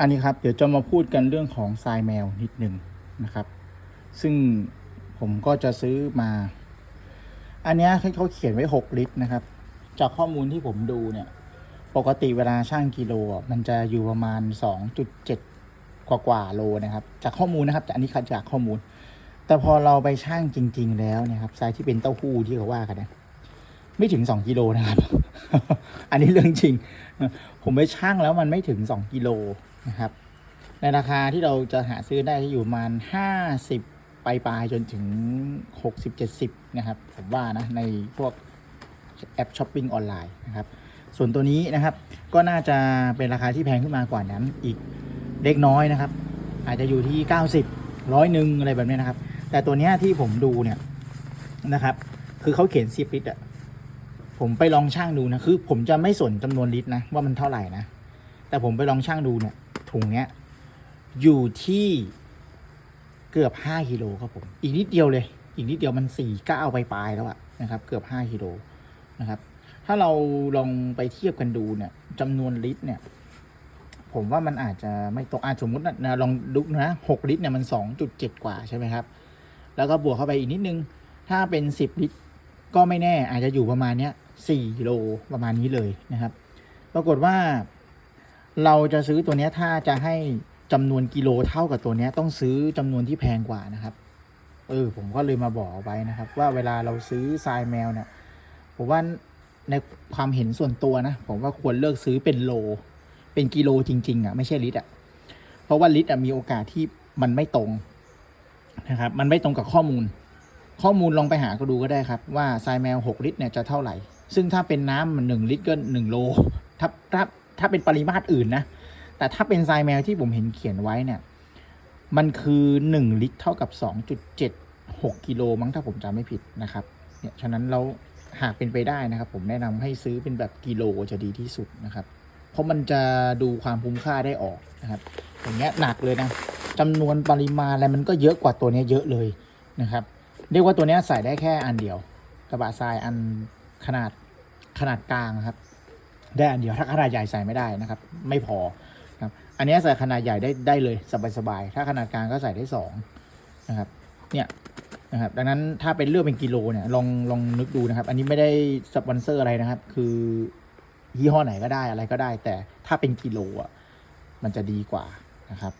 อันนี้ครับเดี๋ยวจะมาพูดกันเรื่องของทรายแมวนิดหนึ่งนะครับ ซึ่งผมก็จะซื้อมา อันนี้เขาเขียนไว้ 6 ลิตรนะครับ จากข้อมูลที่ผมดูเนี่ย ปกติเวลาช่างกิโลอะมันจะอยู่ประมาณ 2.7 กว่ากว่าโลนะครับ จากข้อมูลนะครับแต่อันนี้คัดจากข้อมูล แต่พอเราไปช่างจริง ๆ แล้วเนี่ยครับทรายที่เป็นเต้าหู้ที่เขาว่ากันนะไม่ถึง 2 กิโลนะครับ อันนี้เรื่องจริง ผมไปช่างแล้วมันไม่ถึง 2 กิโล นะครับ ในราคาที่เราจะหาซื้อได้อยู่ประมาณ 50ปปลายจนถึง 60-70 นะครับ ผมว่านะ ในพวกแอปช้อปปิ้งออนไลน์นะครับ ส่วนตัวนี้นะครับก็น่าจะเป็นราคาที่แพงขึ้นมากว่านั้นอีกเล็กน้อยนะครับ อาจจะอยู่ที่ 90ร้อยหนึ่งอะไรแบบนี้นะครับ แต่ตัวนี้ที่ผมดูเนี่ยนะครับ คือเขาเขียนซิปลิตรอะผมไปลองช่างดูนะคือ ผมจะไม่สนจำนวนลิตรนะว่ามันเท่าไหร่นะ แต่ผมไปลองช่างดูเนี่ย ถุงเนี้ย อยู่ที่เกือบห้ากิโลครับผม อีกนิดเดียวเลย อีกนิดเดียวมันสี่เก้าไปปลายแล้วอะนะครับ เกือบห้ากิโลนะครับ ถ้าเราลองไปเทียบกันดูเนี่ยจำนวนลิตรเนี่ย ผมว่ามันอาจจะไม่ตกอาจสมมตินะนะลองดูนะหกลิตรเนี่ยมันสองจุดเจ็ดกว่าใช่ไหมครับ แล้วก็บวกเข้าไปอีกนิดนึง ถ้าเป็นสิบลิตรก็ไม่แน่อาจจะอยู่ประมาณเนี้ยสี่โลประมาณนี้เลยนะครับ ปรากฏว่า เราจะซื้อตัวนี้ถ้าจะให้จำนวนกิโลเท่ากับตัวนี้ต้องซื้อจำนวนที่แพงกว่านะครับ เออ ผมก็เลยมาบอกไว้นะครับ ว่าเวลาเราซื้อทรายแมวเนี่ยผมว่าในความเห็นส่วนตัวนะ ผมว่าควรเลือกซื้อเป็นโล เป็นกิโลจริง ๆอะไม่ใช่ลิตรอะเพราะว่าลิตรอะมีโอกาสที่มันไม่ตรงนะครับ มันไม่ตรงกับข้อมูล ข้อมูลลองไปหาก็ดูก็ได้ครับ ว่าทรายแมว 6 ลิตรเนี่ยจะเท่าไหร่ ซึ่งถ้าเป็นน้ำมันหนึ่งลิตรก็หนึ่งโลถ้าถ้า ถ้าเป็นปริมาตรอื่นนะ แต่ถ้าเป็นทรายแมวที่ผมเห็นเขียนไว้เนี่ย มันคือ 1 ลิตรเท่ากับ 2.76กิโลมั้งถ้าผมจำไม่ผิดนะครับ เนี่ย ฉะนั้นเราหากเป็นไปได้นะครับ ผมแนะนำให้ซื้อเป็นแบบกิโลจะดีที่สุดนะครับ เพราะมันจะดูความคุ้มค่าได้ออกนะครับ อย่างเงี้ยหนักเลยนะจำนวนปริมาณอะไรมันก็เยอะกว่าตัวเนี้ยเยอะเลยนะครับ เรียกว่าตัวเนี้ยใส่ได้แค่อันเดียว กระบะทรายอันขนาดขนาดกลางครับ ได้อันเดียวถ้าขนาดใหญ่ใส่ไม่ได้นะครับ ไม่พอครับอันนี้ใส่ขนาดใหญ่ได้ได้เลยสบายๆถ้าขนาดกลางก็ใส่ได้สองนะครับเนี่ยนะครับดังนั้นถ้าเป็นเลือกเป็นกิโลเนี่ยลองลองนึกดูนะครับ อันนี้ไม่ได้สปอนเซอร์อะไรนะครับ คือยี่ห้อไหนก็ได้อะไรก็ได้ แต่ถ้าเป็นกิโลอะมันจะดีกว่านะครับ